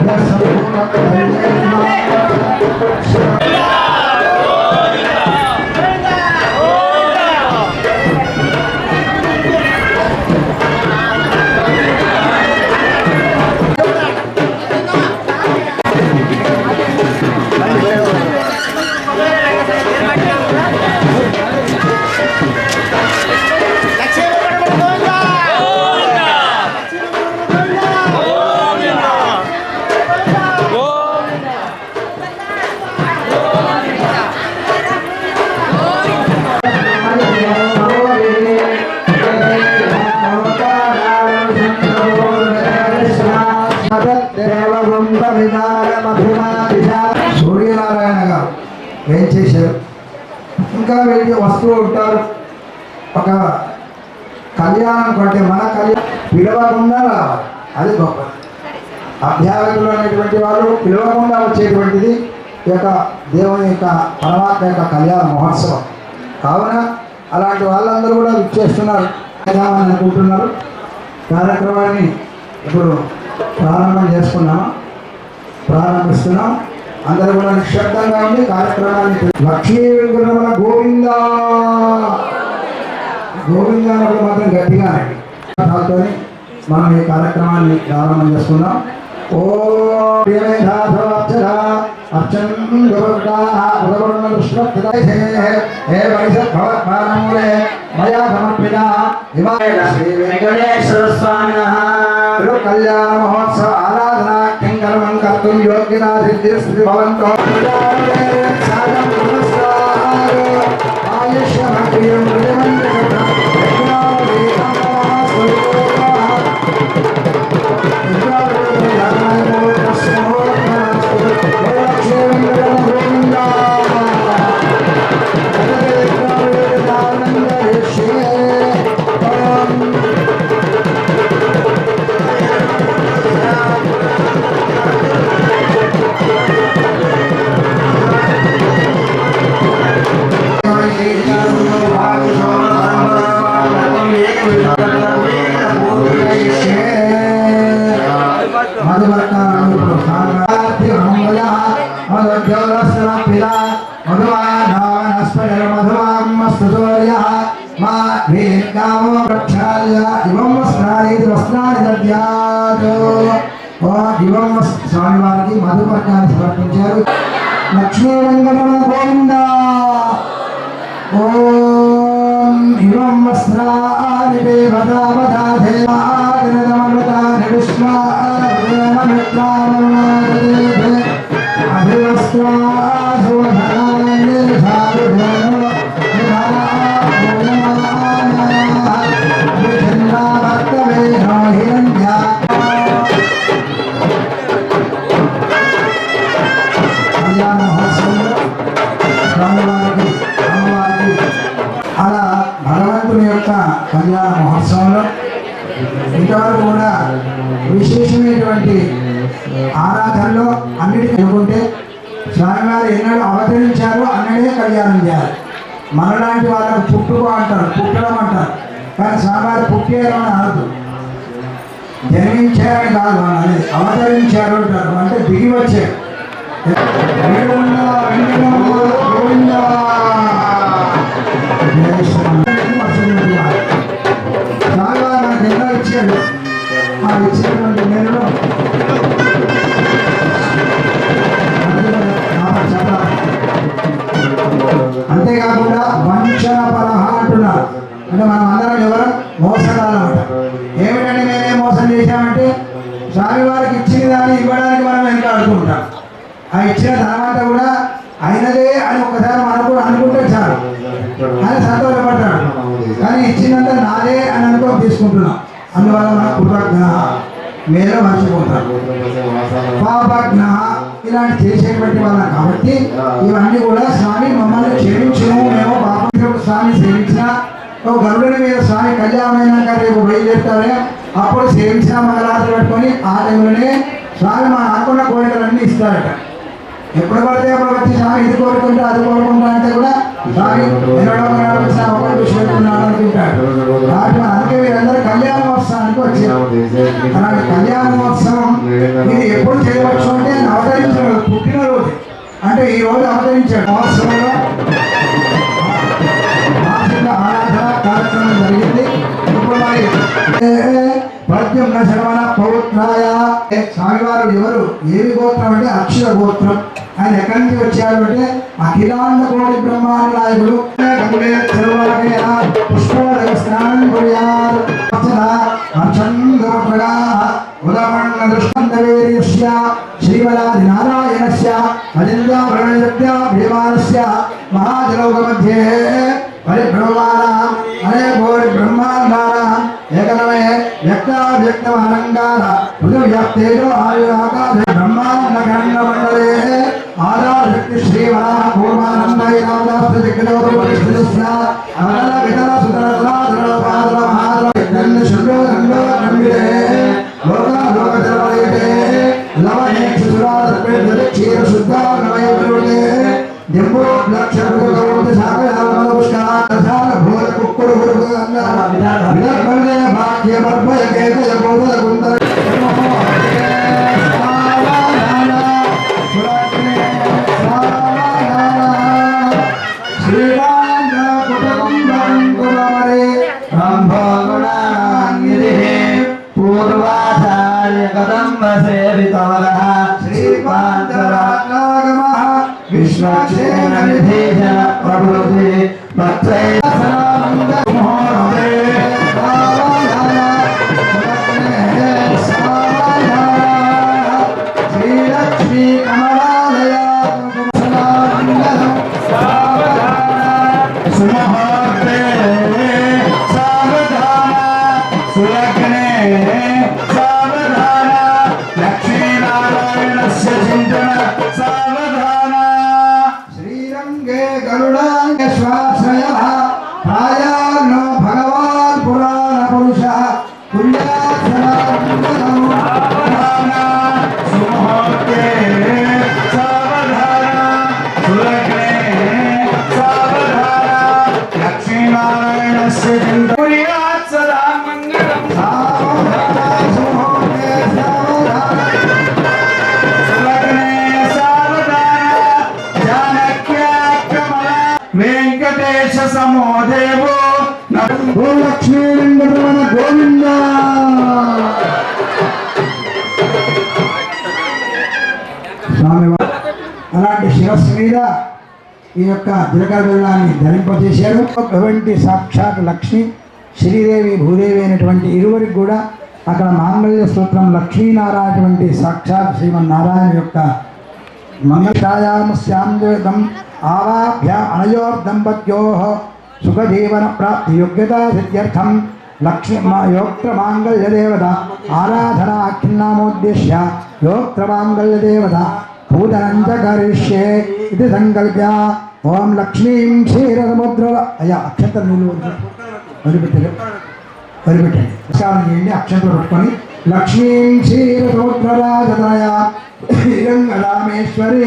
皆さんの中で ఇంకా వెళ్ళి వస్తూ ఉంటారు. ఒక కళ్యాణం కొంటే మన కళ్యాణం. పిలవకుండా రావాలి. అది గొప్ప. అభ్యాగతులు అనేటువంటి వాళ్ళు పిలవకుండా వచ్చేటువంటిది ఈ యొక్క దేవుని యొక్క పరమాత్మ యొక్క కళ్యాణ మహోత్సవం. కావున అలాంటి వాళ్ళందరూ కూడా విచ్చేస్తున్నారు. చేద్దామని అనుకుంటున్నారు. కార్యక్రమాన్ని ఇప్పుడు ప్రారంభం చేసుకున్నాము? ప్రారంభిస్తున్నాం. అందరూ కూడా నిశ్శబ్దంగా ఉండి కార్యక్రమాన్ని లక్ష్మీ వెంకటరమణ గోవింద. గోవింద అన్నప్పుడు మాత్రం గట్టిగా అనండి. మనం ఈ కార్యక్రమాన్ని ప్రారంభం చేసుకుందాం. ఓ కళ్యాణ మహోత్సవ కింకరమం కర్తుం యోగ్యతా స్వామివారికి మధుపర్ణాన్ని సమర్పించారు. లక్ష్మీ వెంకటరమణ గోవింద. ఓం ఇవం వస్త్రాని దేవతావతాధే యొక్క కళ్యాణ మహోత్సవంలో ఇంతవరకు కూడా విశేషమైనటువంటి ఆరాధనలో అన్నిటికీ అనుకుంటే స్వామివారు ఎన్నడూ అవతరించారు అన్నడే కళ్యాణం చేయాలి. మనలాంటి వాళ్ళకు పుట్టుకో అంటారు పుట్టడం అంటారు. కానీ స్వామివారు పుట్టేయడం అని అనదు జన్మించారని కాదు వాళ్ళు అనేది అవతరించారు అంటారు. అంటే దిగి వచ్చారు. గోవింద అని సంతోషపడ్డాడు కానీ ఇచ్చినంత నాదే అని అనుకో తీసుకుంటున్నాం. అందువల్ల మన కృతజ్ఞ మేలు మర్చిపోతారు పాపజ్ఞ ఇలాంటి చేసేటువంటి వాళ్ళం కాబట్టి ఇవన్నీ కూడా స్వామి మమ్మల్ని క్షమించము మేము పాపం స్వామి సేవించిన ఓ గరుడుని మీద స్వామి కళ్యాణం రేపు బయలుదేరుతారే అప్పుడు సేవించిన మంగళారతి పెట్టుకొని ఆ టైంలోనే స్వామి మా అనుకున్న కోరికలన్నీ ఇస్తారట. ఎప్పుడు పడితే అప్పుడు వచ్చి స్వామి ఇది కోరుకుంటా అది కోరుకుంటా అంటే కూడా విషయం అనుకుంటాడు కాబట్టి మన అందుకే వీరందరూ కళ్యాణ మహోత్సవానికి వచ్చారు. అలాంటి కళ్యాణ మహోత్సవం ఇది ఎప్పుడు చేయవచ్చు అంటే ఆయన అవతరించాడు పుట్టినరోజు. అంటే ఈ రోజు అవతరించాడు. మహోత్సవంలో ఆరాధన కార్యక్రమం జరిగింది. ఇప్పుడు మరి పద్యం శరవణ పౌత్రాయ స్వామివారు ఎవరు? ఏమి గోత్రం అంటే అక్షర గోత్రం. ఆయన ఎక్కడి నుంచి వచ్చారు అంటే అఖిలాండ కోటి బ్రహ్మాండ నాయకుడు. ఏకనమే ఆయురాకాశ బ్రహ్మ మండలే ఆదాశక్తి శ్రీ పూర్వానందై రామదాస్ పరిస్థితిస్య అమల వితర రంగో లోక లోక లవణే క్షీర శుద్ధ నవయ దింబో లక్ష గౌరవ I'm Sambhava లక్ష్మీనారాయణస్య చింతన వెంకటేశ ఓ లక్ష్మీ వెంకటరమణ గోవింద స్వామి అలాంటి శిరస్సు మీద ఈ యొక్క దిలకర బెల్లాన్ని ధరింపజేశారు. అటువంటి సాక్షాత్ లక్ష్మి శ్రీదేవి భూదేవి అయినటువంటి ఇరువురికి కూడా అక్కడ మాంగళ్య సూత్రం లక్ష్మీనారాయణటువంటి సాక్షాత్ శ్రీమన్నారాయణ యొక్క మంగళాయామ మంగళాయామస్యాం ఆవాభ్య అనయోర్దంపత్యో సుఖజీవన ప్రాప్తి యోగ్యతా సిద్ధ్యర్థం లక్ష్మి మా యోక్త్ర మాంగళ్య దేవత ఆరాధనా ఖిన్నామోద్దేశ్య యోక్త్ర మాంగళ్య దేవత పూజనం కరిష్యే ఇది సంకల్ప్య ఓం లక్ష్మీం క్షీరముద్ర అయ్యా అక్షంతలు నీళ్ళు వదిలిపెట్టారు వదిలిపెట్టండి ప్రసాదం చేయండి అక్షంతలు పెట్టుకొని లక్ష్మీం క్షీరసముద్రరాజతనయ శ్రీరంగరామేశ్వరి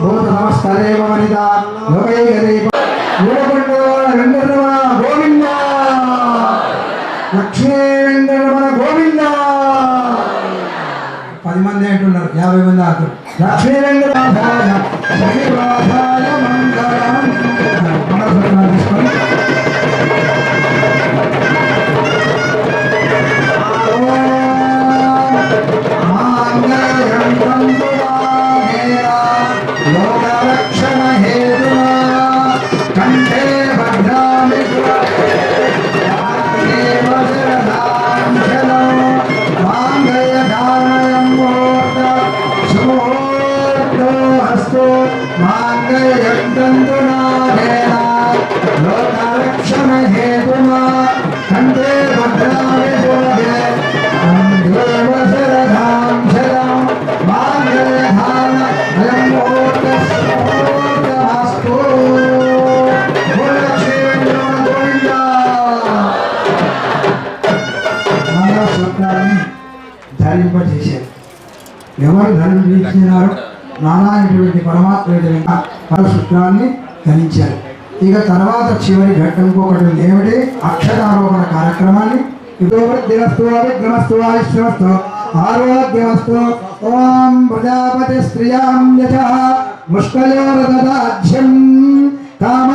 భూతనమస్తదేవ వనిత లోకైకదేవ వెంకటరమణ గోవింద లక్ష్మీ వెంకటరమణ గోవింద. పది మంది అంటున్నారు యాభై మంది ఆకులు లక్ష్మీ వెంకటరాజాయ మంగళం. ధరింపజేశారు. ఎవరు ధరించినారు నానాయటువంటి పరమాత్మ మంగళసూత్రాన్ని ధరించారు. ఇక తర్వాత చివరి ఘట్టం ఇంకొకటి ఉంది. ఏమిటి? అక్షరారోపణ కార్యక్రమాన్ని. ఆరోగ్యమస్తు ఓం ప్రజాపతి స్త్రియాం యథ కామ